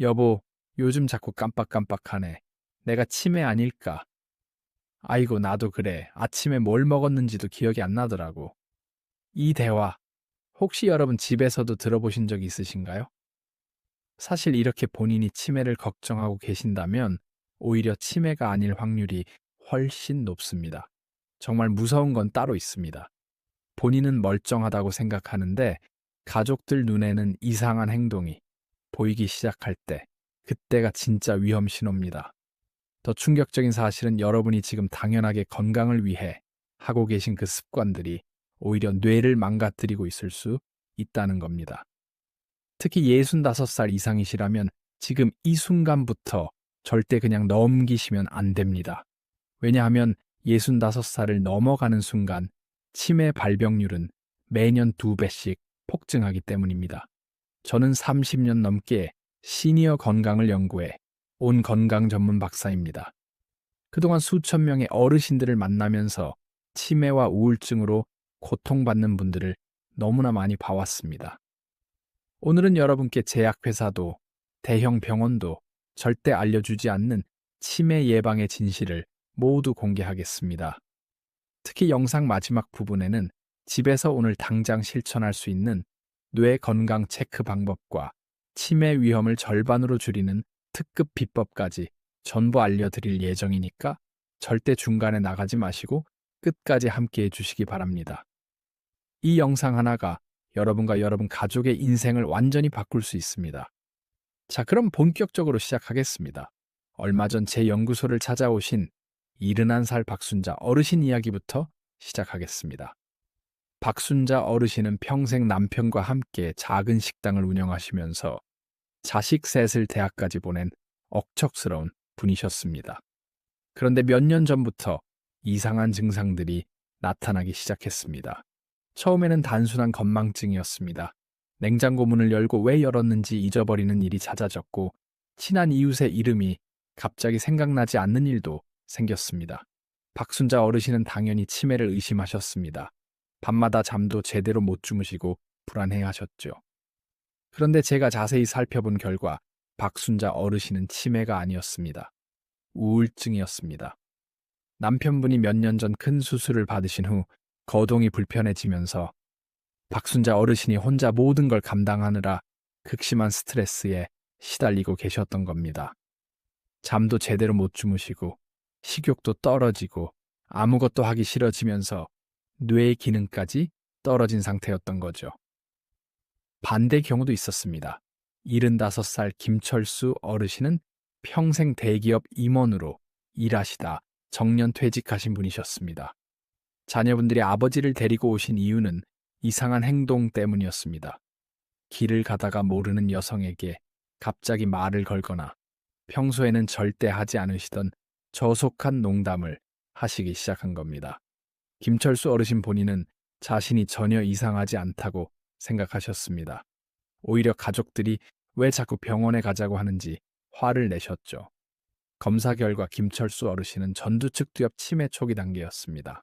여보, 요즘 자꾸 깜빡깜빡하네. 내가 치매 아닐까? 아이고, 나도 그래. 아침에 뭘 먹었는지도 기억이 안 나더라고. 이 대화, 혹시 여러분 집에서도 들어보신 적 있으신가요? 사실 이렇게 본인이 치매를 걱정하고 계신다면 오히려 치매가 아닐 확률이 훨씬 높습니다. 정말 무서운 건 따로 있습니다. 본인은 멀쩡하다고 생각하는데 가족들 눈에는 이상한 행동이 보이기 시작할 때 그때가 진짜 위험 신호입니다. 더 충격적인 사실은 여러분이 지금 당연하게 건강을 위해 하고 계신 그 습관들이 오히려 뇌를 망가뜨리고 있을 수 있다는 겁니다. 특히 65살 이상이시라면 지금 이 순간부터 절대 그냥 넘기시면 안 됩니다. 왜냐하면 65살을 넘어가는 순간 치매 발병률은 매년 두 배씩 폭증하기 때문입니다. 저는 30년 넘게 시니어 건강을 연구해 온 건강 전문 박사입니다. 그동안 수천 명의 어르신들을 만나면서 치매와 우울증으로 고통받는 분들을 너무나 많이 봐왔습니다. 오늘은 여러분께 제약회사도 대형 병원도 절대 알려주지 않는 치매 예방의 진실을 모두 공개하겠습니다. 특히 영상 마지막 부분에는 집에서 오늘 당장 실천할 수 있는 뇌 건강 체크 방법과 치매 위험을 절반으로 줄이는 특급 비법까지 전부 알려드릴 예정이니까 절대 중간에 나가지 마시고 끝까지 함께 해주시기 바랍니다. 이 영상 하나가 여러분과 여러분 가족의 인생을 완전히 바꿀 수 있습니다. 자, 그럼 본격적으로 시작하겠습니다. 얼마 전 제 연구소를 찾아오신 71살 박순자 어르신 이야기부터 시작하겠습니다. 박순자 어르신은 평생 남편과 함께 작은 식당을 운영하시면서 자식 셋을 대학까지 보낸 억척스러운 분이셨습니다. 그런데 몇 년 전부터 이상한 증상들이 나타나기 시작했습니다. 처음에는 단순한 건망증이었습니다. 냉장고 문을 열고 왜 열었는지 잊어버리는 일이 잦아졌고 친한 이웃의 이름이 갑자기 생각나지 않는 일도 생겼습니다. 박순자 어르신은 당연히 치매를 의심하셨습니다. 밤마다 잠도 제대로 못 주무시고 불안해 하셨죠. 그런데 제가 자세히 살펴본 결과 박순자 어르신은 치매가 아니었습니다. 우울증이었습니다. 남편분이 몇 년 전 큰 수술을 받으신 후 거동이 불편해지면서 박순자 어르신이 혼자 모든 걸 감당하느라 극심한 스트레스에 시달리고 계셨던 겁니다. 잠도 제대로 못 주무시고 식욕도 떨어지고 아무것도 하기 싫어지면서 뇌의 기능까지 떨어진 상태였던 거죠. 반대 경우도 있었습니다. 75살 김철수 어르신은 평생 대기업 임원으로 일하시다 정년 퇴직하신 분이셨습니다. 자녀분들이 아버지를 데리고 오신 이유는 이상한 행동 때문이었습니다. 길을 가다가 모르는 여성에게 갑자기 말을 걸거나 평소에는 절대 하지 않으시던 저속한 농담을 하시기 시작한 겁니다. 김철수 어르신 본인은 자신이 전혀 이상하지 않다고 생각하셨습니다. 오히려 가족들이 왜 자꾸 병원에 가자고 하는지 화를 내셨죠. 검사 결과 김철수 어르신은 전두측 두엽 치매 초기 단계였습니다.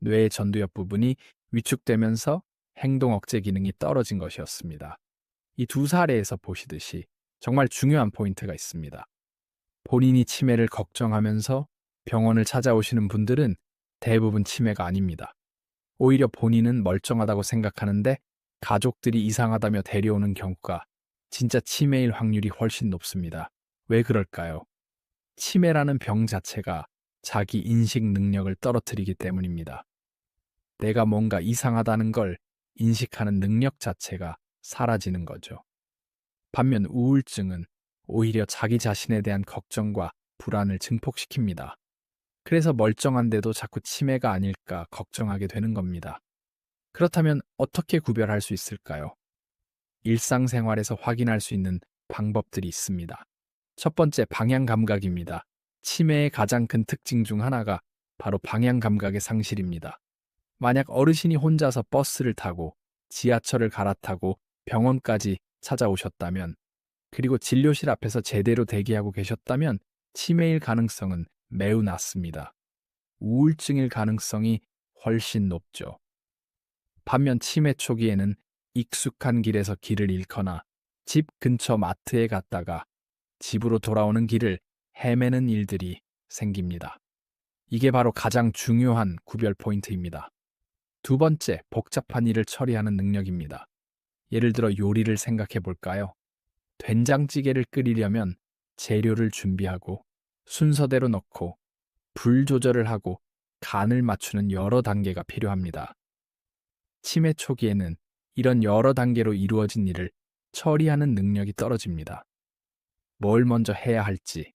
뇌의 전두엽 부분이 위축되면서 행동 억제 기능이 떨어진 것이었습니다. 이 두 사례에서 보시듯이 정말 중요한 포인트가 있습니다. 본인이 치매를 걱정하면서 병원을 찾아오시는 분들은 대부분 치매가 아닙니다. 오히려 본인은 멀쩡하다고 생각하는데 가족들이 이상하다며 데려오는 경우가 진짜 치매일 확률이 훨씬 높습니다. 왜 그럴까요? 치매라는 병 자체가 자기 인식 능력을 떨어뜨리기 때문입니다. 내가 뭔가 이상하다는 걸 인식하는 능력 자체가 사라지는 거죠. 반면 우울증은 오히려 자기 자신에 대한 걱정과 불안을 증폭시킵니다. 그래서 멀쩡한데도 자꾸 치매가 아닐까 걱정하게 되는 겁니다. 그렇다면 어떻게 구별할 수 있을까요? 일상생활에서 확인할 수 있는 방법들이 있습니다. 첫 번째, 방향 감각입니다. 치매의 가장 큰 특징 중 하나가 바로 방향 감각의 상실입니다. 만약 어르신이 혼자서 버스를 타고 지하철을 갈아타고 병원까지 찾아오셨다면 그리고 진료실 앞에서 제대로 대기하고 계셨다면 치매일 가능성은 매우 낮습니다. 우울증일 가능성이 훨씬 높죠. 반면 치매 초기에는 익숙한 길에서 길을 잃거나 집 근처 마트에 갔다가 집으로 돌아오는 길을 헤매는 일들이 생깁니다. 이게 바로 가장 중요한 구별 포인트입니다. 두 번째, 복잡한 일을 처리하는 능력입니다. 예를 들어 요리를 생각해 볼까요? 된장찌개를 끓이려면 재료를 준비하고 순서대로 넣고 불 조절을 하고 간을 맞추는 여러 단계가 필요합니다. 치매 초기에는 이런 여러 단계로 이루어진 일을 처리하는 능력이 떨어집니다. 뭘 먼저 해야 할지,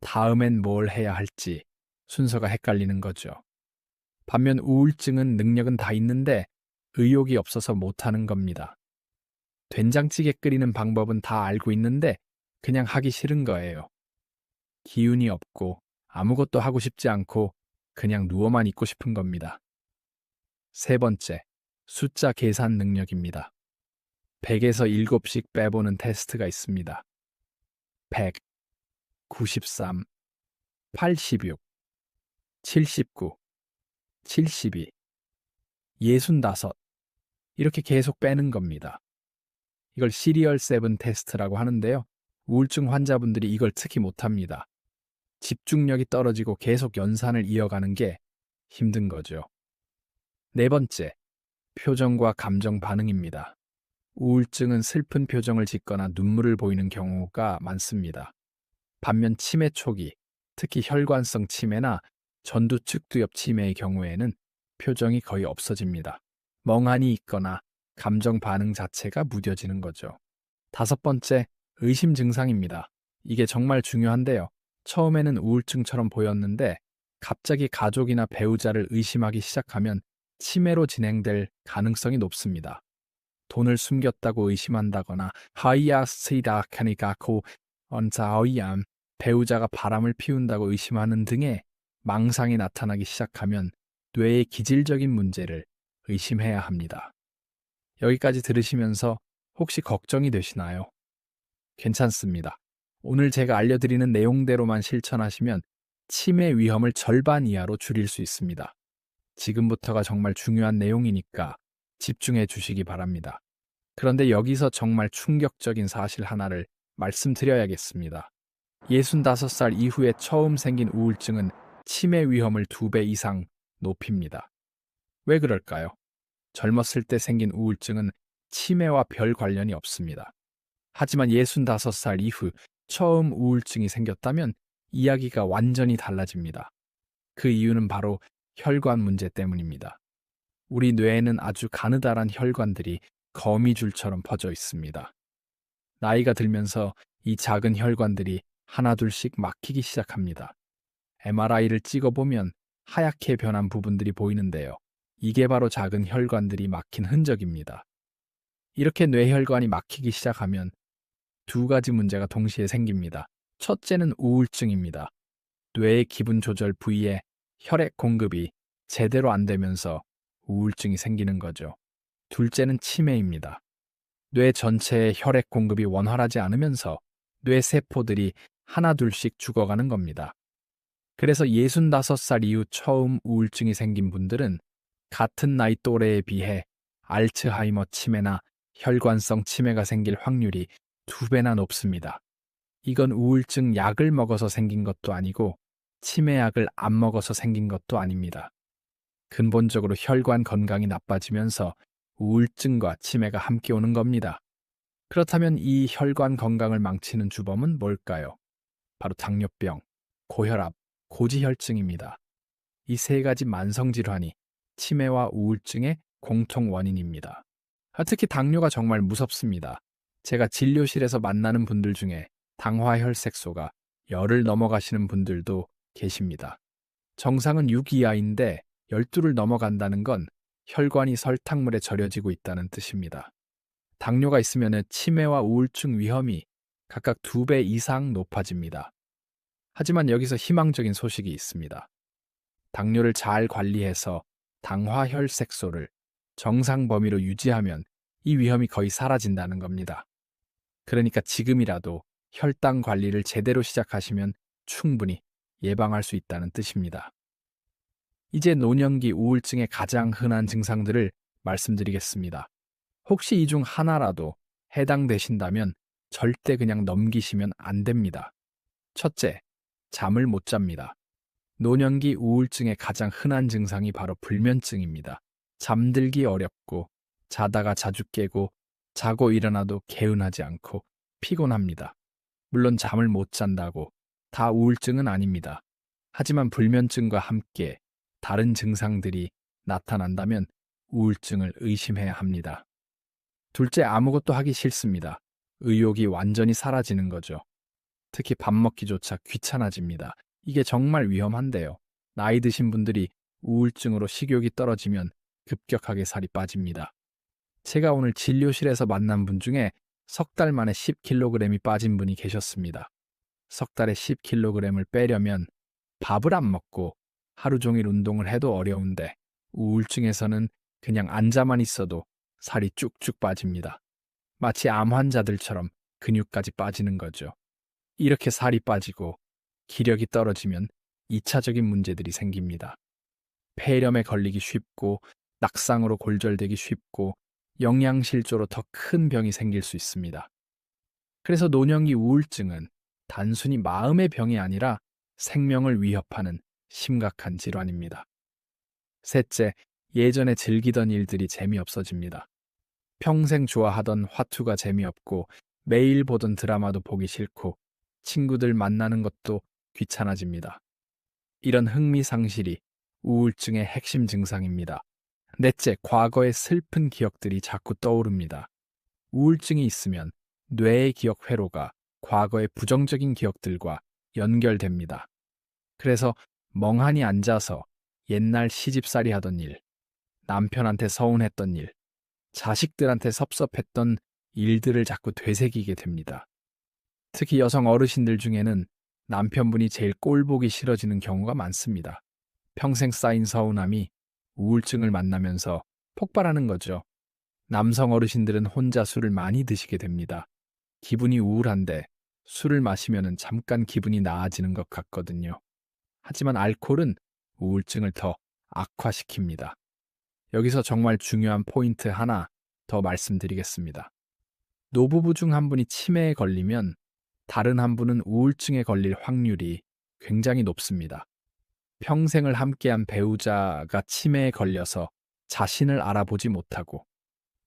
다음엔 뭘 해야 할지 순서가 헷갈리는 거죠. 반면 우울증은 능력은 다 있는데 의욕이 없어서 못하는 겁니다. 된장찌개 끓이는 방법은 다 알고 있는데 그냥 하기 싫은 거예요. 기운이 없고 아무것도 하고 싶지 않고 그냥 누워만 있고 싶은 겁니다. 세 번째, 숫자 계산 능력입니다. 100에서 7씩 빼보는 테스트가 있습니다. 100, 93, 86, 79, 72, 65 이렇게 계속 빼는 겁니다. 이걸 시리얼 세븐 테스트라고 하는데요. 우울증 환자분들이 이걸 특히 못합니다. 집중력이 떨어지고 계속 연산을 이어가는 게 힘든 거죠. 네 번째, 표정과 감정 반응입니다. 우울증은 슬픈 표정을 짓거나 눈물을 보이는 경우가 많습니다. 반면 치매 초기, 특히 혈관성 치매나 전두 측두엽 치매의 경우에는 표정이 거의 없어집니다. 멍하니 있거나 감정 반응 자체가 무뎌지는 거죠. 다섯 번째, 의심 증상입니다. 이게 정말 중요한데요. 처음에는 우울증처럼 보였는데 갑자기 가족이나 배우자를 의심하기 시작하면 치매로 진행될 가능성이 높습니다. 돈을 숨겼다고 의심한다거나 하이아스이다 카니가코 언자어이암 배우자가 바람을 피운다고 의심하는 등의 망상이 나타나기 시작하면 뇌의 기질적인 문제를 의심해야 합니다. 여기까지 들으시면서 혹시 걱정이 되시나요? 괜찮습니다. 오늘 제가 알려드리는 내용대로만 실천하시면 치매 위험을 절반 이하로 줄일 수 있습니다. 지금부터가 정말 중요한 내용이니까 집중해 주시기 바랍니다. 그런데 여기서 정말 충격적인 사실 하나를 말씀드려야겠습니다. 65살 이후에 처음 생긴 우울증은 치매 위험을 두배 이상 높입니다. 왜 그럴까요? 젊었을 때 생긴 우울증은 치매와 별 관련이 없습니다. 하지만 65살 이후 처음 우울증이 생겼다면 이야기가 완전히 달라집니다. 그 이유는 바로 혈관 문제 때문입니다. 우리 뇌에는 아주 가느다란 혈관들이 거미줄처럼 퍼져 있습니다. 나이가 들면서 이 작은 혈관들이 하나둘씩 막히기 시작합니다. MRI를 찍어보면 하얗게 변한 부분들이 보이는데요. 이게 바로 작은 혈관들이 막힌 흔적입니다. 이렇게 뇌혈관이 막히기 시작하면 두 가지 문제가 동시에 생깁니다. 첫째는 우울증입니다. 뇌의 기분 조절 부위에 혈액 공급이 제대로 안 되면서 우울증이 생기는 거죠. 둘째는 치매입니다. 뇌 전체의 혈액 공급이 원활하지 않으면서 뇌 세포들이 하나둘씩 죽어가는 겁니다. 그래서 65살 이후 처음 우울증이 생긴 분들은 같은 나이 또래에 비해 알츠하이머 치매나 혈관성 치매가 생길 확률이 두 배나 높습니다. 이건 우울증 약을 먹어서 생긴 것도 아니고 치매약을 안 먹어서 생긴 것도 아닙니다. 근본적으로 혈관 건강이 나빠지면서 우울증과 치매가 함께 오는 겁니다. 그렇다면 이 혈관 건강을 망치는 주범은 뭘까요? 바로 당뇨병, 고혈압, 고지혈증입니다. 이 세 가지 만성 질환이 치매와 우울증의 공통 원인입니다. 아, 특히 당뇨가 정말 무섭습니다. 제가 진료실에서 만나는 분들 중에 당화혈색소가 열을 넘어가시는 분들도 계십니다. 정상은 6 이하인데 12를 넘어간다는 건 혈관이 설탕물에 절여지고 있다는 뜻입니다. 당뇨가 있으면 치매와 우울증 위험이 각각 2배 이상 높아집니다. 하지만 여기서 희망적인 소식이 있습니다. 당뇨를 잘 관리해서 당화혈색소를 정상 범위로 유지하면 이 위험이 거의 사라진다는 겁니다. 그러니까 지금이라도 혈당 관리를 제대로 시작하시면 충분히 예방할 수 있다는 뜻입니다. 이제 노년기 우울증의 가장 흔한 증상들을 말씀드리겠습니다. 혹시 이 중 하나라도 해당되신다면 절대 그냥 넘기시면 안 됩니다. 첫째, 잠을 못 잡니다. 노년기 우울증의 가장 흔한 증상이 바로 불면증입니다. 잠들기 어렵고 자다가 자주 깨고 자고 일어나도 개운하지 않고 피곤합니다. 물론 잠을 못 잔다고 다 우울증은 아닙니다. 하지만 불면증과 함께 다른 증상들이 나타난다면 우울증을 의심해야 합니다. 둘째, 아무것도 하기 싫습니다. 의욕이 완전히 사라지는 거죠. 특히 밥 먹기조차 귀찮아집니다. 이게 정말 위험한데요. 나이 드신 분들이 우울증으로 식욕이 떨어지면 급격하게 살이 빠집니다. 제가 오늘 진료실에서 만난 분 중에 석 달 만에 10kg이 빠진 분이 계셨습니다. 석 달에 10kg을 빼려면 밥을 안 먹고 하루 종일 운동을 해도 어려운데 우울증에서는 그냥 앉아만 있어도 살이 쭉쭉 빠집니다. 마치 암 환자들처럼 근육까지 빠지는 거죠. 이렇게 살이 빠지고 기력이 떨어지면 2차적인 문제들이 생깁니다. 폐렴에 걸리기 쉽고 낙상으로 골절되기 쉽고 영양실조로 더 큰 병이 생길 수 있습니다. 그래서 노년기 우울증은 단순히 마음의 병이 아니라 생명을 위협하는 심각한 질환입니다. 셋째, 예전에 즐기던 일들이 재미없어집니다. 평생 좋아하던 화투가 재미없고 매일 보던 드라마도 보기 싫고 친구들 만나는 것도 귀찮아집니다. 이런 흥미 상실이 우울증의 핵심 증상입니다. 넷째, 과거의 슬픈 기억들이 자꾸 떠오릅니다. 우울증이 있으면 뇌의 기억 회로가 과거의 부정적인 기억들과 연결됩니다. 그래서 멍하니 앉아서 옛날 시집살이 하던 일, 남편한테 서운했던 일, 자식들한테 섭섭했던 일들을 자꾸 되새기게 됩니다. 특히 여성 어르신들 중에는 남편분이 제일 꼴보기 싫어지는 경우가 많습니다. 평생 쌓인 서운함이 우울증을 만나면서 폭발하는 거죠. 남성 어르신들은 혼자 술을 많이 드시게 됩니다. 기분이 우울한데 술을 마시면 잠깐 기분이 나아지는 것 같거든요. 하지만 알코올은 우울증을 더 악화시킵니다. 여기서 정말 중요한 포인트 하나 더 말씀드리겠습니다. 노부부 중 한 분이 치매에 걸리면 다른 한 분은 우울증에 걸릴 확률이 굉장히 높습니다. 평생을 함께한 배우자가 치매에 걸려서 자신을 알아보지 못하고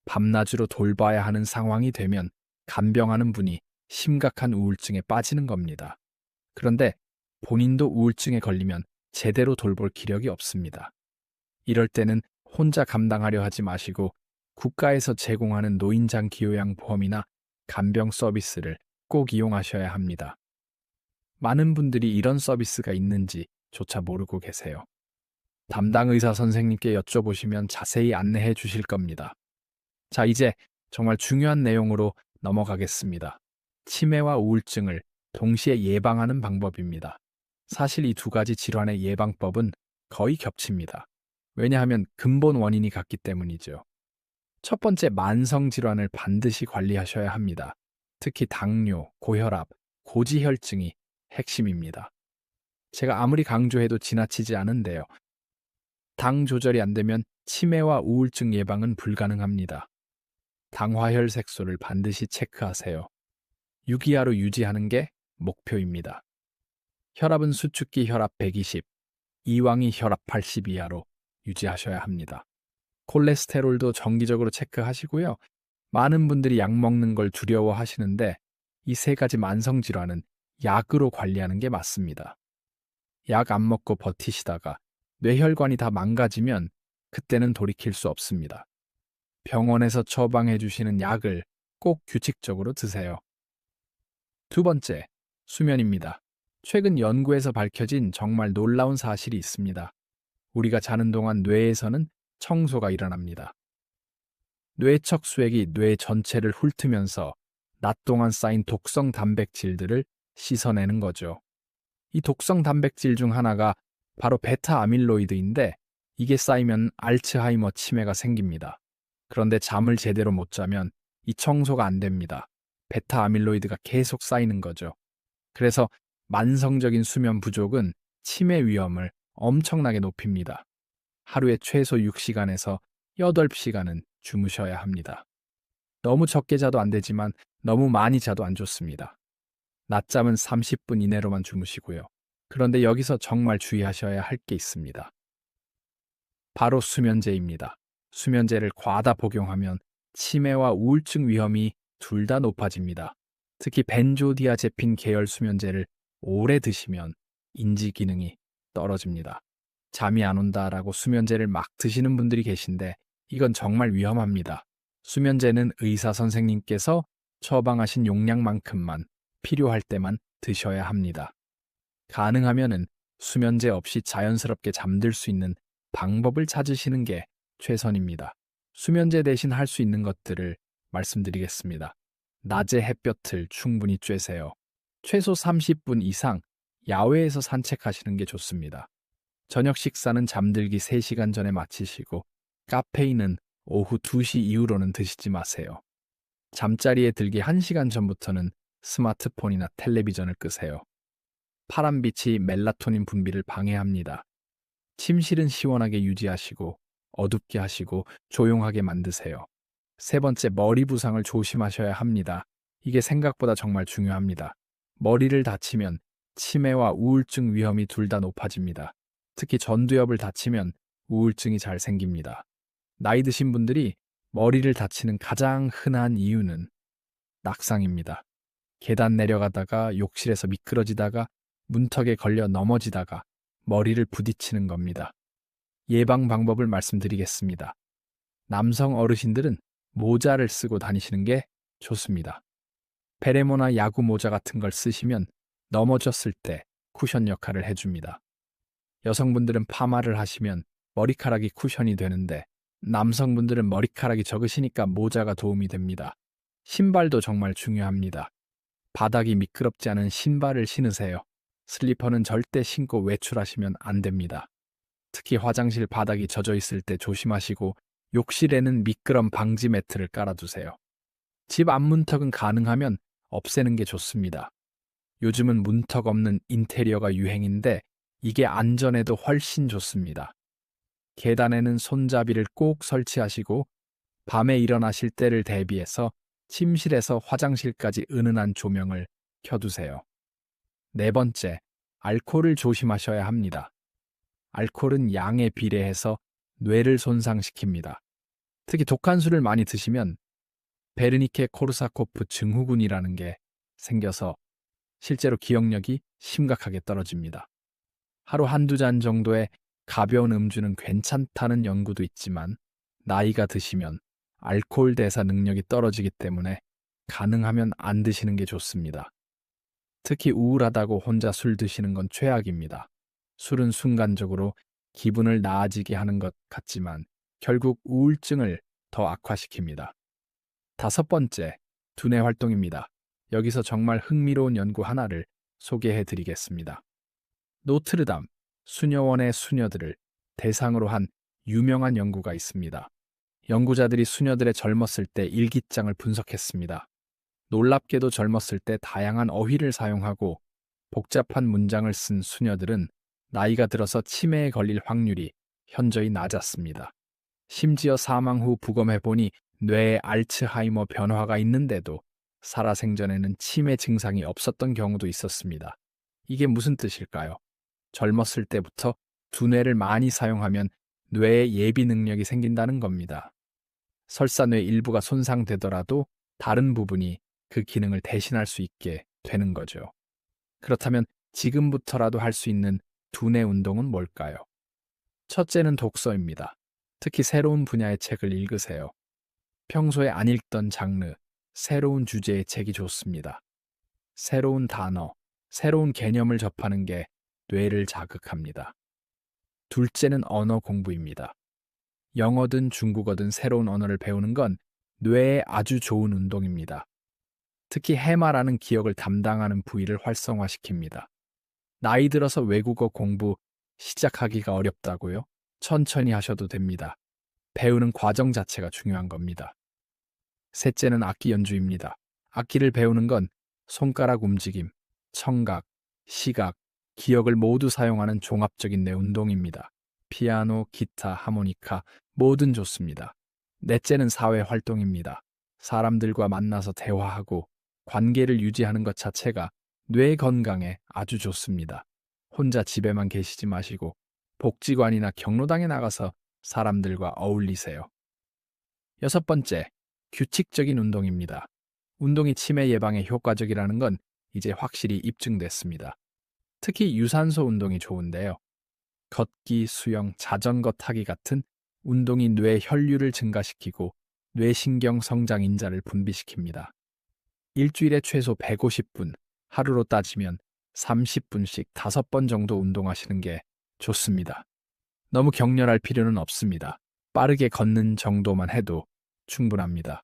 밤낮으로 돌봐야 하는 상황이 되면 간병하는 분이 심각한 우울증에 빠지는 겁니다. 그런데 본인도 우울증에 걸리면 제대로 돌볼 기력이 없습니다. 이럴 때는 혼자 감당하려 하지 마시고 국가에서 제공하는 노인장 기요양 보험이나 간병 서비스를 꼭 이용하셔야 합니다. 많은 분들이 이런 서비스가 있는지 조차 모르고 계세요. 담당 의사 선생님께 여쭤보시면 자세히 안내해 주실 겁니다. 자, 이제 정말 중요한 내용으로 넘어가겠습니다. 치매와 우울증을 동시에 예방하는 방법입니다. 사실 이 두 가지 질환의 예방법은 거의 겹칩니다. 왜냐하면 근본 원인이 같기 때문이죠. 첫 번째 만성 질환을 반드시 관리하셔야 합니다. 특히 당뇨, 고혈압, 고지혈증이 핵심입니다. 제가 아무리 강조해도 지나치지 않은데요. 당 조절이 안 되면 치매와 우울증 예방은 불가능합니다. 당화혈 색소를 반드시 체크하세요. 유기하로 유지하는 게 목표입니다. 혈압은 수축기 혈압 120, 이왕이 혈압 80 이하로 유지하셔야 합니다. 콜레스테롤도 정기적으로 체크하시고요. 많은 분들이 약 먹는 걸 두려워하시는데 이 세 가지 만성 질환은 약으로 관리하는 게 맞습니다. 약 안 먹고 버티시다가 뇌혈관이 다 망가지면 그때는 돌이킬 수 없습니다. 병원에서 처방해 주시는 약을 꼭 규칙적으로 드세요. 두 번째, 수면입니다. 최근 연구에서 밝혀진 정말 놀라운 사실이 있습니다. 우리가 자는 동안 뇌에서는 청소가 일어납니다. 뇌척 수액이 뇌 전체를 훑으면서 낮 동안 쌓인 독성 단백질들을 씻어내는 거죠. 이 독성 단백질 중 하나가 바로 베타 아밀로이드인데 이게 쌓이면 알츠하이머 치매가 생깁니다. 그런데 잠을 제대로 못 자면 이 청소가 안 됩니다. 베타 아밀로이드가 계속 쌓이는 거죠. 그래서 만성적인 수면 부족은 치매 위험을 엄청나게 높입니다. 하루에 최소 6시간에서 8시간은 주무셔야 합니다. 너무 적게 자도 안 되지만 너무 많이 자도 안 좋습니다. 낮잠은 30분 이내로만 주무시고요. 그런데 여기서 정말 주의하셔야 할 게 있습니다. 바로 수면제입니다. 수면제를 과다 복용하면 치매와 우울증 위험이 둘 다 높아집니다. 특히 벤조디아제핀 계열 수면제를 오래 드시면 인지 기능이 떨어집니다. 잠이 안 온다라고 수면제를 막 드시는 분들이 계신데 이건 정말 위험합니다. 수면제는 의사 선생님께서 처방하신 용량만큼만 필요할 때만 드셔야 합니다. 가능하면은 수면제 없이 자연스럽게 잠들 수 있는 방법을 찾으시는 게 최선입니다. 수면제 대신 할 수 있는 것들을 말씀드리겠습니다. 낮에 햇볕을 충분히 쬐세요. 최소 30분 이상 야외에서 산책하시는 게 좋습니다. 저녁 식사는 잠들기 3시간 전에 마치시고 카페인은 오후 2시 이후로는 드시지 마세요. 잠자리에 들기 1시간 전부터는 스마트폰이나 텔레비전을 끄세요. 파란 빛이 멜라토닌 분비를 방해합니다. 침실은 시원하게 유지하시고 어둡게 하시고 조용하게 만드세요. 세 번째, 머리 부상을 조심하셔야 합니다. 이게 생각보다 정말 중요합니다. 머리를 다치면 치매와 우울증 위험이 둘 다 높아집니다. 특히 전두엽을 다치면 우울증이 잘 생깁니다. 나이 드신 분들이 머리를 다치는 가장 흔한 이유는 낙상입니다. 계단 내려가다가 욕실에서 미끄러지다가 문턱에 걸려 넘어지다가 머리를 부딪히는 겁니다. 예방 방법을 말씀드리겠습니다. 남성 어르신들은 모자를 쓰고 다니시는 게 좋습니다. 베레모나 야구 모자 같은 걸 쓰시면 넘어졌을 때 쿠션 역할을 해줍니다. 여성분들은 파마를 하시면 머리카락이 쿠션이 되는데 남성분들은 머리카락이 적으시니까 모자가 도움이 됩니다. 신발도 정말 중요합니다. 바닥이 미끄럽지 않은 신발을 신으세요. 슬리퍼는 절대 신고 외출하시면 안 됩니다. 특히 화장실 바닥이 젖어 있을 때 조심하시고 욕실에는 미끄럼 방지 매트를 깔아두세요. 집 앞문턱은 가능하면 없애는 게 좋습니다. 요즘은 문턱 없는 인테리어가 유행인데 이게 안전에도 훨씬 좋습니다. 계단에는 손잡이를 꼭 설치하시고 밤에 일어나실 때를 대비해서 침실에서 화장실까지 은은한 조명을 켜두세요. 네 번째, 알코올을 조심하셔야 합니다. 알코올은 양에 비례해서 뇌를 손상시킵니다. 특히 독한 술을 많이 드시면 베르니케 코르사코프 증후군이라는 게 생겨서 실제로 기억력이 심각하게 떨어집니다. 하루 한두 잔 정도의 가벼운 음주는 괜찮다는 연구도 있지만 나이가 드시면 알코올 대사 능력이 떨어지기 때문에 가능하면 안 드시는 게 좋습니다. 특히 우울하다고 혼자 술 드시는 건 최악입니다. 술은 순간적으로 기분을 나아지게 하는 것 같지만 결국 우울증을 더 악화시킵니다. 다섯 번째, 두뇌 활동입니다. 여기서 정말 흥미로운 연구 하나를 소개해 드리겠습니다. 노트르담, 수녀원의 수녀들을 대상으로 한 유명한 연구가 있습니다. 연구자들이 수녀들의 젊었을 때 일기장을 분석했습니다. 놀랍게도 젊었을 때 다양한 어휘를 사용하고 복잡한 문장을 쓴 수녀들은 나이가 들어서 치매에 걸릴 확률이 현저히 낮았습니다. 심지어 사망 후 부검해보니 뇌에 알츠하이머 변화가 있는데도 살아생전에는 치매 증상이 없었던 경우도 있었습니다. 이게 무슨 뜻일까요? 젊었을 때부터 두뇌를 많이 사용하면 뇌의 예비 능력이 생긴다는 겁니다. 뇌 일부가 손상되더라도 다른 부분이 그 기능을 대신할 수 있게 되는 거죠. 그렇다면 지금부터라도 할 수 있는 두뇌 운동은 뭘까요? 첫째는 독서입니다. 특히 새로운 분야의 책을 읽으세요. 평소에 안 읽던 장르, 새로운 주제의 책이 좋습니다. 새로운 단어, 새로운 개념을 접하는 게 뇌를 자극합니다. 둘째는 언어 공부입니다. 영어든 중국어든 새로운 언어를 배우는 건 뇌에 아주 좋은 운동입니다. 특히 해마라는 기억을 담당하는 부위를 활성화시킵니다. 나이 들어서 외국어 공부 시작하기가 어렵다고요? 천천히 하셔도 됩니다. 배우는 과정 자체가 중요한 겁니다. 셋째는 악기 연주입니다. 악기를 배우는 건 손가락 움직임, 청각, 시각, 기억을 모두 사용하는 종합적인 뇌 운동입니다. 피아노, 기타, 하모니카, 뭐든 좋습니다. 넷째는 사회 활동입니다. 사람들과 만나서 대화하고 관계를 유지하는 것 자체가 뇌 건강에 아주 좋습니다. 혼자 집에만 계시지 마시고 복지관이나 경로당에 나가서 사람들과 어울리세요. 여섯 번째, 규칙적인 운동입니다. 운동이 치매 예방에 효과적이라는 건 이제 확실히 입증됐습니다. 특히 유산소 운동이 좋은데요. 걷기, 수영, 자전거 타기 같은 운동이 뇌 혈류를 증가시키고 뇌신경 성장 인자를 분비시킵니다. 일주일에 최소 150분, 하루로 따지면 30분씩 5번 정도 운동하시는 게 좋습니다. 너무 격렬할 필요는 없습니다. 빠르게 걷는 정도만 해도 충분합니다.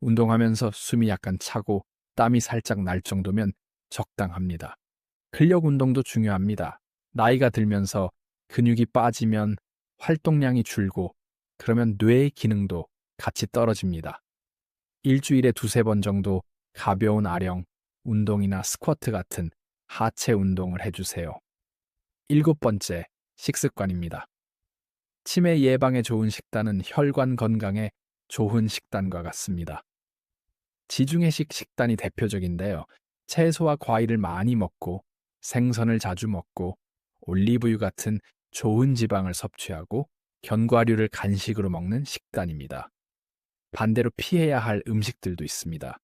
운동하면서 숨이 약간 차고 땀이 살짝 날 정도면 적당합니다. 근력 운동도 중요합니다. 나이가 들면서 근육이 빠지면 활동량이 줄고 그러면 뇌의 기능도 같이 떨어집니다. 일주일에 두세 번 정도 가벼운 아령, 운동이나 스쿼트 같은 하체 운동을 해주세요. 일곱 번째, 식습관입니다. 치매 예방에 좋은 식단은 혈관 건강에 좋은 식단과 같습니다. 지중해식 식단이 대표적인데요. 채소와 과일을 많이 먹고 생선을 자주 먹고 올리브유 같은 좋은 지방을 섭취하고 견과류를 간식으로 먹는 식단입니다. 반대로 피해야 할 음식들도 있습니다.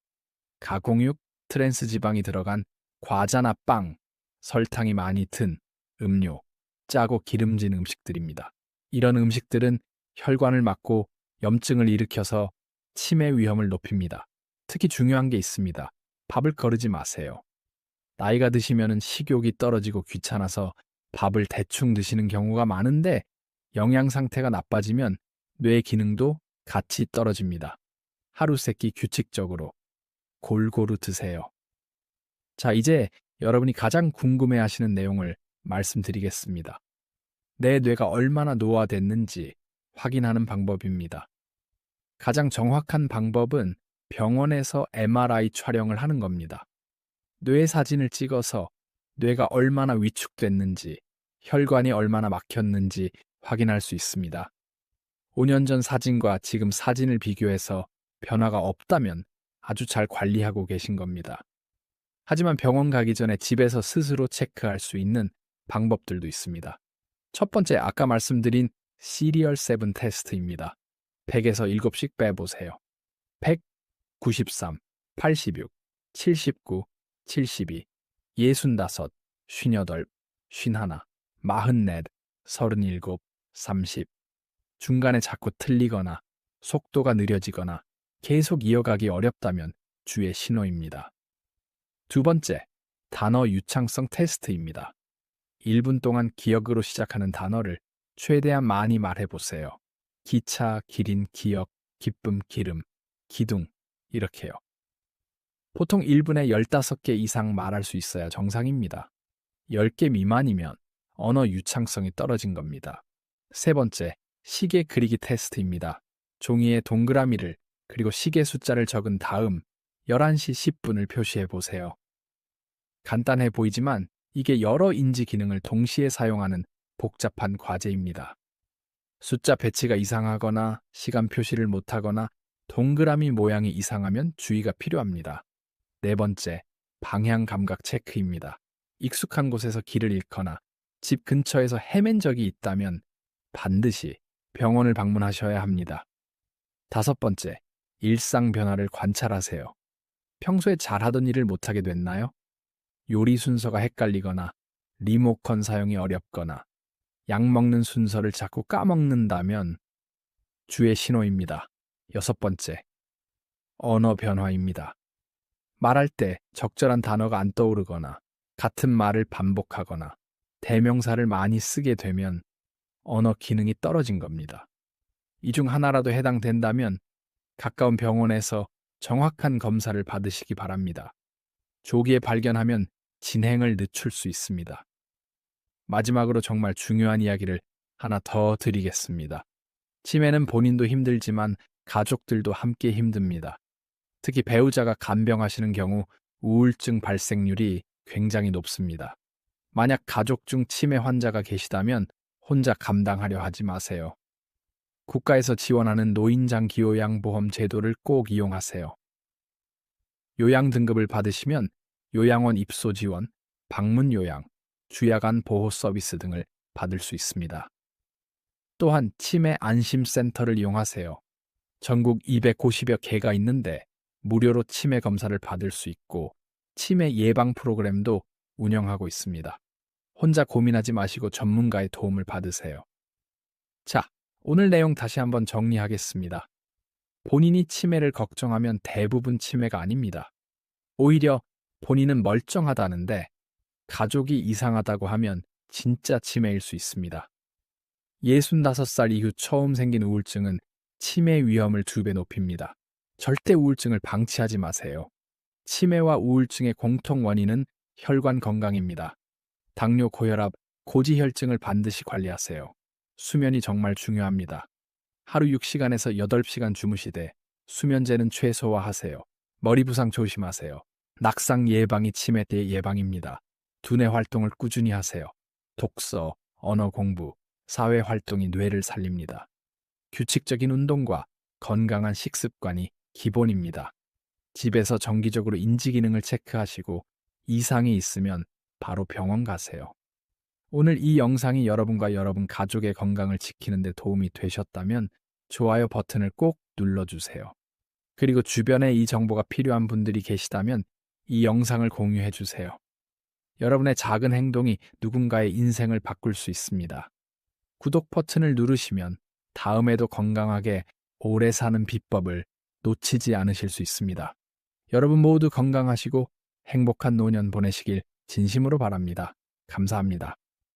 가공육, 트랜스 지방이 들어간 과자나 빵, 설탕이 많이 든 음료, 짜고 기름진 음식들입니다. 이런 음식들은 혈관을 막고 염증을 일으켜서 치매 위험을 높입니다. 특히 중요한 게 있습니다. 밥을 거르지 마세요. 나이가 드시면 식욕이 떨어지고 귀찮아서 밥을 대충 드시는 경우가 많은데 영양 상태가 나빠지면 뇌 기능도 같이 떨어집니다. 하루 세 끼 규칙적으로 골고루 드세요. 자, 이제 여러분이 가장 궁금해 하시는 내용을 말씀드리겠습니다. 내 뇌가 얼마나 노화됐는지 확인하는 방법입니다. 가장 정확한 방법은 병원에서 MRI 촬영을 하는 겁니다. 뇌 사진을 찍어서 뇌가 얼마나 위축됐는지, 혈관이 얼마나 막혔는지 확인할 수 있습니다. 5년 전 사진과 지금 사진을 비교해서 변화가 없다면 아주 잘 관리하고 계신 겁니다. 하지만 병원 가기 전에 집에서 스스로 체크할 수 있는 방법들도 있습니다. 첫 번째, 아까 말씀드린 시리얼 세븐 테스트입니다. 100에서 7씩 빼보세요. 100, 93, 86, 79, 72, 65, 58, 51, 44, 37, 30. 중간에 자꾸 틀리거나 속도가 느려지거나 계속 이어가기 어렵다면 주의 신호입니다. 두 번째, 단어 유창성 테스트입니다. 1분 동안 기억으로 시작하는 단어를 최대한 많이 말해보세요. 기차, 기린, 기억, 기쁨, 기름, 기둥, 이렇게요. 보통 1분에 15개 이상 말할 수 있어야 정상입니다. 10개 미만이면 언어 유창성이 떨어진 겁니다. 세 번째, 시계 그리기 테스트입니다. 종이에 동그라미를 그리고 시계 숫자를 적은 다음 11시 10분을 표시해 보세요. 간단해 보이지만 이게 여러 인지 기능을 동시에 사용하는 복잡한 과제입니다. 숫자 배치가 이상하거나 시간 표시를 못하거나 동그라미 모양이 이상하면 주의가 필요합니다. 네 번째, 방향 감각 체크입니다. 익숙한 곳에서 길을 잃거나 집 근처에서 헤맨 적이 있다면 반드시 병원을 방문하셔야 합니다. 다섯 번째, 일상 변화를 관찰하세요. 평소에 잘하던 일을 못하게 됐나요? 요리 순서가 헷갈리거나 리모컨 사용이 어렵거나 약 먹는 순서를 자꾸 까먹는다면 주의 신호입니다. 여섯 번째, 언어 변화입니다. 말할 때 적절한 단어가 안 떠오르거나 같은 말을 반복하거나 대명사를 많이 쓰게 되면 언어 기능이 떨어진 겁니다. 이 중 하나라도 해당된다면 가까운 병원에서 정확한 검사를 받으시기 바랍니다. 조기에 발견하면 진행을 늦출 수 있습니다. 마지막으로 정말 중요한 이야기를 하나 더 드리겠습니다. 치매는 본인도 힘들지만 가족들도 함께 힘듭니다. 특히 배우자가 간병하시는 경우 우울증 발생률이 굉장히 높습니다. 만약 가족 중 치매 환자가 계시다면 혼자 감당하려 하지 마세요. 국가에서 지원하는 노인장 기 요양 보험 제도를 꼭 이용하세요. 요양 등급을 받으시면 요양원 입소 지원, 방문 요양, 주야간 보호 서비스 등을 받을 수 있습니다. 또한 치매 안심센터를 이용하세요. 전국 290여 개가 있는데 무료로 치매 검사를 받을 수 있고 치매 예방 프로그램도 운영하고 있습니다. 혼자 고민하지 마시고 전문가의 도움을 받으세요. 자, 오늘 내용 다시 한번 정리하겠습니다. 본인이 치매를 걱정하면 대부분 치매가 아닙니다. 오히려 본인은 멀쩡하다는데 가족이 이상하다고 하면 진짜 치매일 수 있습니다. 65살 이후 처음 생긴 우울증은 치매 위험을 두 배 높입니다. 절대 우울증을 방치하지 마세요. 치매와 우울증의 공통 원인은 혈관 건강입니다. 당뇨, 고혈압, 고지혈증을 반드시 관리하세요. 수면이 정말 중요합니다. 하루 6시간에서 8시간 주무시되 수면제는 최소화하세요. 머리 부상 조심하세요. 낙상 예방이 치매 때 예방입니다. 두뇌 활동을 꾸준히 하세요. 독서, 언어 공부, 사회 활동이 뇌를 살립니다. 규칙적인 운동과 건강한 식습관이 기본입니다. 집에서 정기적으로 인지 기능을 체크하시고 이상이 있으면 바로 병원 가세요. 오늘 이 영상이 여러분과 여러분 가족의 건강을 지키는 데 도움이 되셨다면 좋아요 버튼을 꼭 눌러주세요. 그리고 주변에 이 정보가 필요한 분들이 계시다면 이 영상을 공유해 주세요. 여러분의 작은 행동이 누군가의 인생을 바꿀 수 있습니다. 구독 버튼을 누르시면 다음에도 건강하게 오래 사는 비법을 놓치지 않으실 수 있습니다. 여러분 모두 건강하시고 행복한 노년 보내시길 진심으로 바랍니다. 감사합니다.